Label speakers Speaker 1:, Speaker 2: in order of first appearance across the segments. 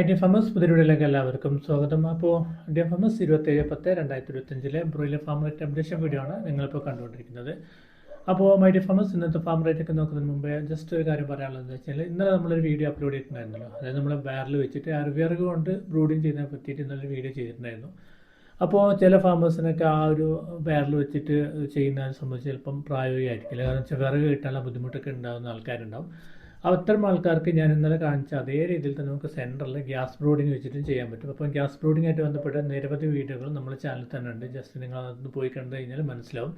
Speaker 1: I D farmers പുതിയൊരുവിലേക്ക് എല്ലാവർക്കും സ്വാഗതം. അപ്പോൾ ഡി ഫാമേഴ്സ് ഇരുപത്തേഴ് പത്ത് രണ്ടായിരത്തി ഇരുപത്തഞ്ചിലെ broiler farm rate updation video ആണ് നിങ്ങളിപ്പോൾ കണ്ടുകൊണ്ടിരിക്കുന്നത്. അപ്പോൾ മൈ ഡി ഫാമേഴ്സ് ഇന്നത്തെ ഫാം റേറ്റ് ഒക്കെ നോക്കുന്നതിന് മുമ്പേ ജസ്റ്റ് ഒരു കാര്യം പറയാനുള്ളത് എന്താ വെച്ചാൽ ഇന്നലെ നമ്മളൊരു വീഡിയോ അപ്ലോഡ് ചെയ്തിട്ടുണ്ടായിരുന്നല്ലോ. അതായത് നമ്മൾ ബാരൽ വെച്ചിട്ട് അരുവിയറുക കൊണ്ട് ബ്രൂഡിങ് ചെയ്യുന്നതിനെ പറ്റിയിട്ട് ഇന്നലെ വീഡിയോ ചെയ്തിട്ടുണ്ടായിരുന്നു. അപ്പോൾ ചില ഫാമേഴ്സിനൊക്കെ ആ ഒരു ബാരൽ വെച്ചിട്ട് ചെയ്യുന്നതിനെ സംബന്ധിച്ച് ചിലപ്പം പ്രായോഗികമായിരിക്കില്ല. കാരണം വെച്ചാൽ വിറക് കിട്ടാനുള്ള ബുദ്ധിമുട്ടൊക്കെ ഉണ്ടാകുന്ന ആൾക്കാരുണ്ടാവും. അത്തരം ആൾക്കാർക്ക് ഞാൻ ഇന്നലെ കാണിച്ച അതേ രീതിയിൽ തന്നെ നമുക്ക് സെന്ററിൽ ഗ്യാസ് ബ്രോഡിങ് വെച്ചിട്ടും ചെയ്യാൻ പറ്റും. അപ്പോൾ ഗ്യാസ് ബ്രോഡിങ്ങായിട്ട് ബന്ധപ്പെട്ട നിരവധി വീഡിയോകൾ നമ്മുടെ ചാനലിൽ തന്നെ ഉണ്ട്. ജസ്റ്റ് നിങ്ങൾ അതൊന്ന് പോയി കണ്ടു കഴിഞ്ഞാൽ മനസ്സിലാവും.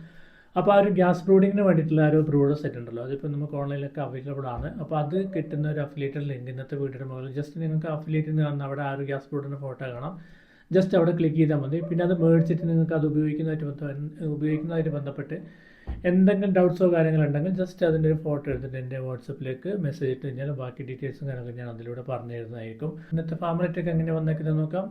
Speaker 1: അപ്പോൾ ആ ഒരു ഗ്യാസ് ബ്രൂഡിങ്ങിന് വേണ്ടിയിട്ടുള്ള ഒരു ബ്രൂഡർ സെറ്റ് ഉണ്ടല്ലോ. അതിപ്പോൾ നമുക്ക് ഓൺലൈനിലൊക്കെ അവൈലബിൾ ആണ്. അപ്പോൾ അത് കിട്ടുന്ന ഒരു അഫിലേറ്റഡ് ലിങ്ക് ഇന്നത്തെ വീഡിയോയുടെ മുകളിൽ. ജസ്റ്റ് നിങ്ങൾക്ക് അഫിലേറ്റിൽ നിന്ന് കാണുന്ന അവിടെ ആ ഒരു ഗ്യാസ് ബ്രൂഡറിന്റെ ഫോട്ടോ കാണാം. ജസ്റ്റ് അവിടെ ക്ലിക്ക് ചെയ്താൽ മതി. പിന്നെ അത് മേടിച്ചിട്ട് നിങ്ങൾക്ക് അത് ഉപയോഗിക്കുന്നതായിട്ട് ബന്ധ ഉപയോഗിക്കുന്നതായിട്ട് ബന്ധപ്പെട്ട് എന്തെങ്കിലും ഡൗട്ട്സോ കാര്യങ്ങളുണ്ടെങ്കിൽ ജസ്റ്റ് അതിന്റെ ഒരു ഫോട്ടോ എടുത്തിട്ട് എന്റെ വാട്സപ്പിലേക്ക് മെസ്സേജ് ഇട്ട് കഴിഞ്ഞാൽ ബാക്കി ഡീറ്റെയിൽസും കാര്യങ്ങളൊക്കെ ഞാൻ അതിലൂടെ പറഞ്ഞു തരുന്നതായിരിക്കും. ഇന്നത്തെ ഫാമിലിറ്റൊക്കെ എങ്ങനെ വന്നേക്കുന്നത് നോക്കാം.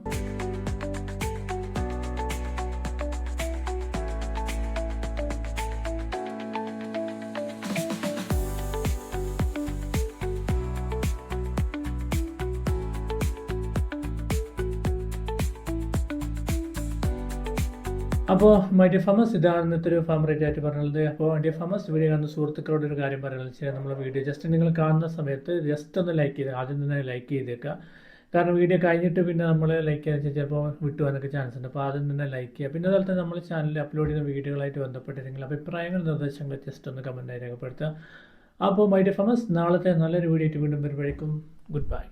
Speaker 1: അപ്പോൾ മൈ ഡിയർ ഫാമസ് ഇതാണ് ഇന്നത്തെ ഒരു ഫാം റേറ്റ് ആയിട്ട് പറഞ്ഞത്. അപ്പോൾ ഡിയർ ഫാമസ് വീഡിയോ കാണുന്ന സുഹൃത്തുക്കളോട് ഒരു കാര്യം പറയുന്നത് വെച്ചാൽ നമ്മൾ വീഡിയോ ജസ്റ്റ് നിങ്ങൾ കാണുന്ന സമയത്ത് ജസ്റ്റ് ഒന്ന് ലൈക്ക് ചെയ്ത് ആദ്യം തന്നെ ലൈക്ക് ചെയ്തേക്കുക കാരണം വീഡിയോ കഴിഞ്ഞിട്ട് പിന്നെ നമ്മൾ ലൈക്ക് ചെയ്യാൻ ചിലപ്പോൾ വിട്ടുപോകാനൊക്കെ ചാൻസ് ഉണ്ട്. അപ്പോൾ ആദ്യം തന്നെ ലൈക്ക് ചെയ്യുക പിന്നെ അതുപോലെ തന്നെ നമ്മൾ ചാനലിൽ അപ്ലോഡ് ചെയ്യുന്ന വീഡിയോകളായിട്ട് ബന്ധപ്പെട്ടിരുന്നെങ്കിൽ അഭിപ്രായങ്ങൾ നിർദ്ദേശങ്ങൾ ജസ്റ്റ് ഒന്ന് കമന്റായി രേഖപ്പെടുത്തുക. അപ്പോൾ മൈ ഡിയർ ഫാമസ് നാളത്തെ നല്ലൊരു വീഡിയോ ആയിട്ട് വീണ്ടും വരുമ്പോഴേക്കും ഗുഡ് ബൈ